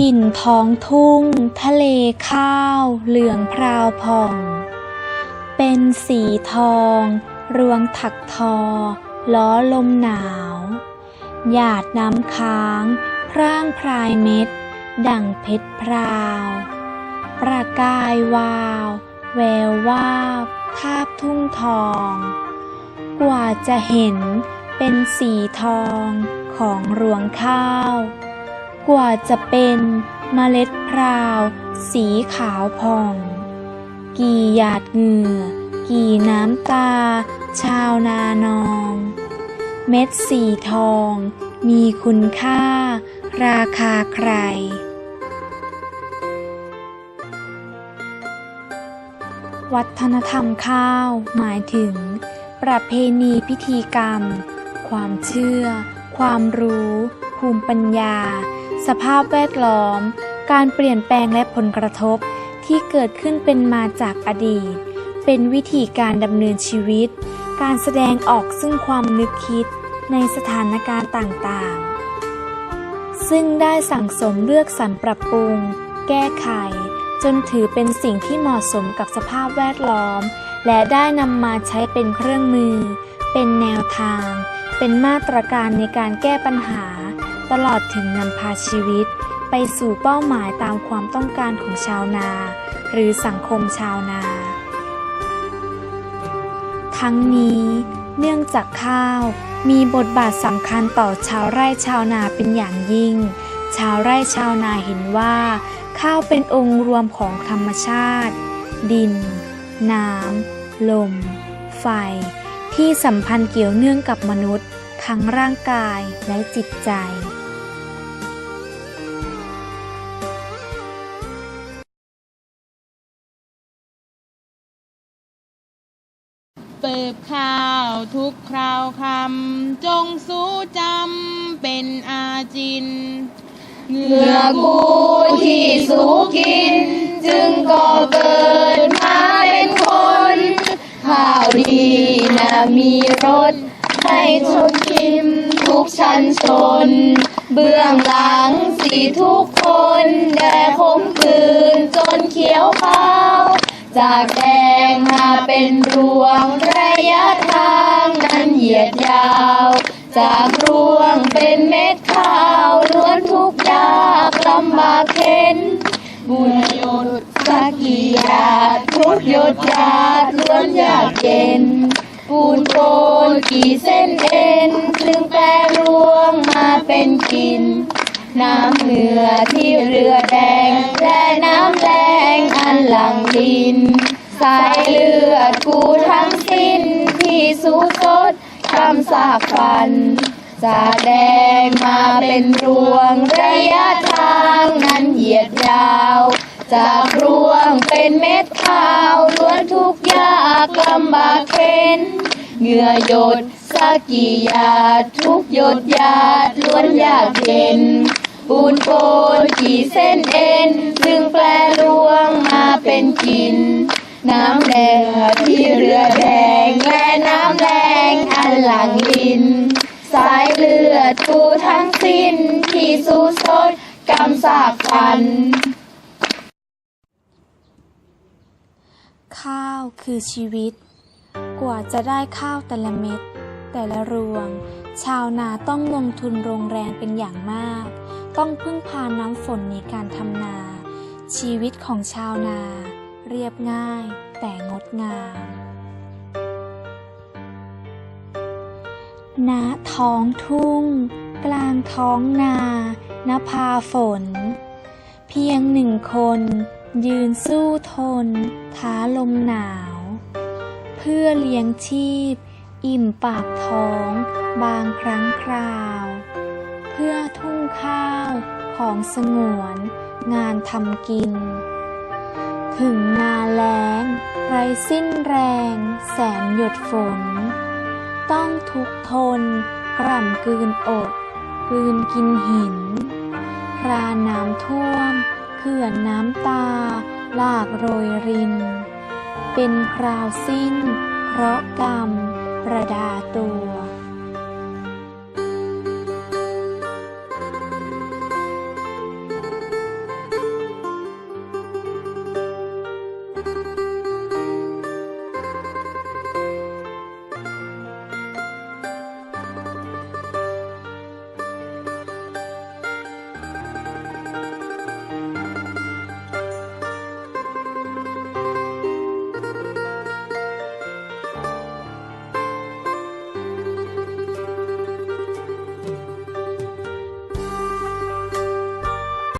ถิ่นท้องทุ่ง ทะเลข้าว เหลืองพราวผ่อง เป็นสีทอง รวงถักทอ ล้อลมหนาว หยาดน้ำค้างพร่างพรายเม็ด ดั่งเพชรพราว ประกายวาว แวววาบคาบทุ่งทอง กว่าจะเห็นเป็นสีทองของรวงข้าว กว่าจะเป็นเมล็ดพราว สีขาวผ่อง กี่หยาดเหงื่อ กี่น้ำตา ชาวนานอง เม็ดสีทอง มีคุณค่า ราคาใคร วัฒนธรรมข้าวหมายถึง ประเพณีพิธีกรรม ความเชื่อ ความรู้ ภูมิปัญญา สภาพแวดล้อม การเปลี่ยนแปลงและผลกระทบที่เกิดขึ้นเป็นมาจากอดีต เป็นวิธีการดำเนินชีวิต การแสดงออกซึ่งความนึกคิดในสถานการณ์ต่างๆ ซึ่งได้สั่งสมเลือกสรรปรับปรุง แก้ไข จนถือเป็นสิ่งที่เหมาะสมกับสภาพแวดล้อม และได้นำมาใช้เป็นเครื่องมือ เป็นแนวทาง เป็นมาตรการในการแก้ปัญหา ตลอดถึงนำพาชีวิต ไปสู่เป้าหมายตามความต้องการของชาวนา หรือสังคมชาวนา ทั้งนี้เนื่องจากข้าวมีบทบาทสำคัญต่อชาวไร่ชาวนาเป็นอย่างยิ่ง ชาวไร่ชาวนาเห็นว่า ข้าวเป็นองค์รวมของธรรมชาติ ดิน น้ำ ลม ไฟ ที่สัมพันธ์เกี่ยวเนื่องกับมนุษย์ ทั้งร่างกายและจิตใจ ข้าวทุกคราวคำจงสู้จำเป็นอาจินเมื่อกูที่สูกิน จึงก็เกิดมาเป็นคน ข้าวดีนะมีรสให้ทนชิมทุกชั้นชน เบื้องหลังสีทุกคนแด่ขมกืนจนเขียวขาวจากแด งมาเป็นรวงระยะทางนั้นเหยียดยาว จากรวงเป็นเม็ดข้าวล้วนทุกยากลำบากเข็นบุญหยดสักกี่หยาดทุกหยดหยาดล้วนยากเย็นปูนโกนกี่เส้นเอ็นซึ่งแปรรวงมาเป็นกิน น้ำเหนือที่เรือแดงและน้ำแดงอันหลังดิน สายเลือดกูทั้งสิ้นที่สูสดทำสากฟัน จากแดงมาเป็นรวงระยะทางนั้นเหยียดยาว จากรวงเป็นเม็ดข้าวล้วนทุกยากลำบากเข็นเหงื่อหยดสักกี่หยาดทุกหยดหยาดล้วนยากเย็นปูนโกนกี่เส้นเอ็นจึงแปรรวงมาเป็นกิน น้ำแดงที่เรือแดงและน้ำแดงอันหลังดิน สายเลือดกูทั้งสิ้นที่สู้สดกำสากฟัน ข้าวคือชีวิต กว่าจะได้ข้าวแต่ละเม็ด แต่ละรวง ชาวนาต้องลงทุนโรงแรงเป็นอย่างมาก ต้องพึ่งพาน้ำฝนในการทำนา ชีวิตของชาวนา เรียบง่ายแต่งดงามณท้องทุ่ง กลางท้องนานภาฝน เพียงหนึ่งคน ยืนสู้ทน ท้าลมหนาว เพื่อเลี้ยงชีพ อิ่มปากท้องบางครั้งคราว เพื่อทุ่งข้าวของสงวน งานทำกิน ถึงนาแล้ง ไรสิ้นแรง แสนหยดฝน ต้องทุกทนกร่ำกืนอดกลืนกินหินพราน้ำท่วม เขื่อนน้ำตา ลากโรยริน เป็นคราวสิ้น เพราะกรรม ประดาตัว